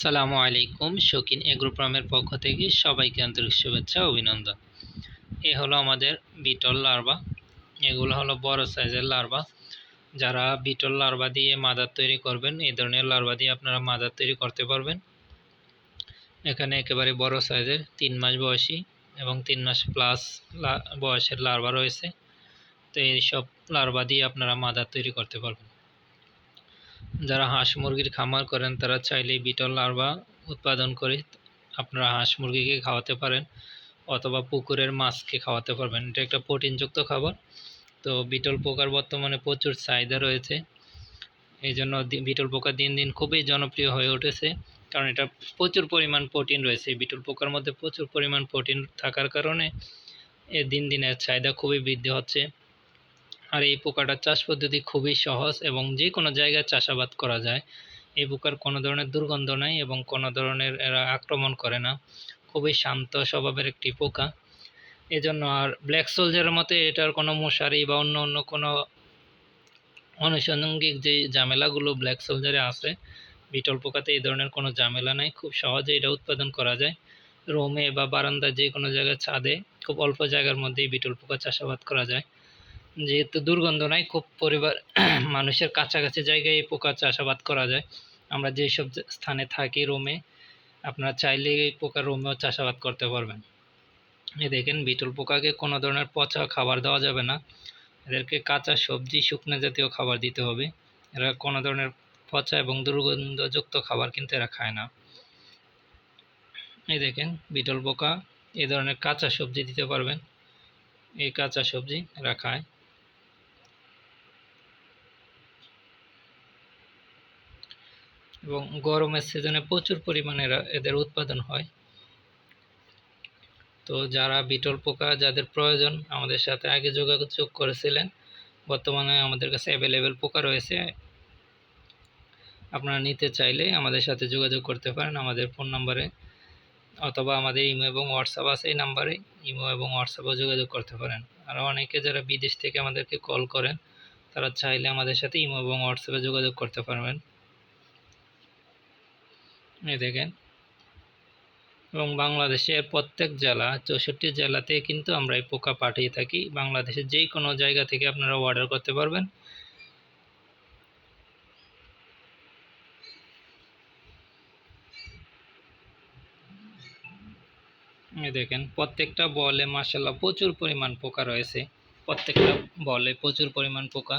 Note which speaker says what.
Speaker 1: সালামু আলাইকুম, শৌখিন এগ্রো ফার্মের পক্ষ থেকে সবাইকে আন্তরিক শুভেচ্ছা অভিনন্দন। এ হলো আমাদের বিটল লার্ভা। এগুলো হলো বড় সাইজের লার্ভা। যারা বিটল লার্ভা দিয়ে মাদার তৈরি করবেন, এই ধরনের লার্ভা দিয়ে আপনারা মাদার তৈরি করতে পারবেন। এখানে একেবারে বড় সাইজের তিন মাস বয়সী এবং তিন মাস প্লাস বয়সের লার্ভা রয়েছে। তো এই সব লার্ভা দিয়ে আপনারা মাদার তৈরি করতে পারবেন। যারা হাঁস মুরগির খামার করেন, তারা চাইলে বিটল লার্ভা উৎপাদন করে আপনারা হাঁস মুরগিকে খাওয়াতে পারেন অথবা পুকুরের মাছকে খাওয়াতে পারবেন। এটা একটা প্রোটিনযুক্ত খাবার। তো বিটল পোকার বর্তমানে প্রচুর চাহিদা রয়েছে। এই জন্য বিটল পোকা দিন দিন খুবই জনপ্রিয় হয়ে উঠেছে। কারণ এটা প্রচুর পরিমাণ প্রোটিন রয়েছে। বিটল পোকার মধ্যে প্রচুর পরিমাণ প্রোটিন থাকার কারণে এ দিন দিনের চাহিদা খুবই বৃদ্ধি হচ্ছে। আর এই পোকাটার চাষ পদ্ধতি খুবই সহজ এবং যে কোনো জায়গায় চাষাবাদ করা যায়। এই পোকার কোনো ধরনের দুর্গন্ধ নাই এবং কোনো ধরনের এরা আক্রমণ করে না। খুবই শান্ত স্বভাবের একটি পোকা। এজন্য আর ব্ল্যাক সোলজারের মতে এটার কোনো মশারি বা অন্য অন্য কোনো আনুষঙ্গিক যে ঝামেলাগুলো ব্ল্যাক সোলজারে আছে, বিটল পোকাতে এই ধরনের কোনো ঝামেলা নাই। খুব সহজে এটা উৎপাদন করা যায়। রোমে বা বারান্দায় যে কোনো জায়গায় ছাদে খুব অল্প জায়গার মধ্যেই বিটল পোকা চাষাবাদ করা যায়। যেহেতু দুর্গন্ধ নাই, খুব পরিবার, মানুষের কাছাকাছি জায়গায় এই পোকা চাষাবাদ করা যায়। আমরা যেসব স্থানে থাকি রোমে, আপনারা চাইলে এই পোকা রোমেও চাষাবাদ করতে পারবেন। এই দেখেন, বিটল পোকাকে কোনো ধরনের পচা খাবার দেওয়া যাবে না। এদেরকে কাঁচা সবজি, শুকনো জাতীয় খাবার দিতে হবে। এরা কোনো ধরনের পচা এবং দুর্গন্ধযুক্ত খাবার কিন্তু এরা খায় না। এই দেখেন, বিটল পোকা এই ধরনের কাঁচা সবজি দিতে পারবেন। এই কাঁচা সবজি এরা খায়। এবং গরমের সিজনে প্রচুর পরিমাণে এদের উৎপাদন হয়। তো যারা বিটল পোকা যাদের প্রয়োজন, আমাদের সাথে আগে যোগাযোগ করেছিলেন। বর্তমানে আমাদের কাছে অ্যাভেলেবেল পোকা রয়েছে। আপনারা নিতে চাইলে আমাদের সাথে যোগাযোগ করতে পারেন। আমাদের ফোন নাম্বারে অথবা আমাদের ইমো এবং হোয়াটসঅ্যাপ আছে এই নাম্বারে ইমো এবং হোয়াটসঅ্যাপে যোগাযোগ করতে পারেন। আর অনেকে যারা বিদেশ থেকে আমাদেরকে কল করেন, তারা চাইলে আমাদের সাথে ইমো এবং হোয়াটসঅ্যাপে যোগাযোগ করতে পারবেন। এই দেখেন। এবং বাংলাদেশের প্রত্যেক জেলা, চৌষট্টি জেলাতে কিন্তু আমরা এই পোকা পাঠিয়ে থাকি। বাংলাদেশের যে কোনো জায়গা থেকে আপনারা অর্ডার করতে পারবেন। দেখেন, প্রত্যেকটা বলে মাসাল্লাহ প্রচুর পরিমাণ পোকা রয়েছে। প্রত্যেকটা বলে প্রচুর পরিমাণ পোকা।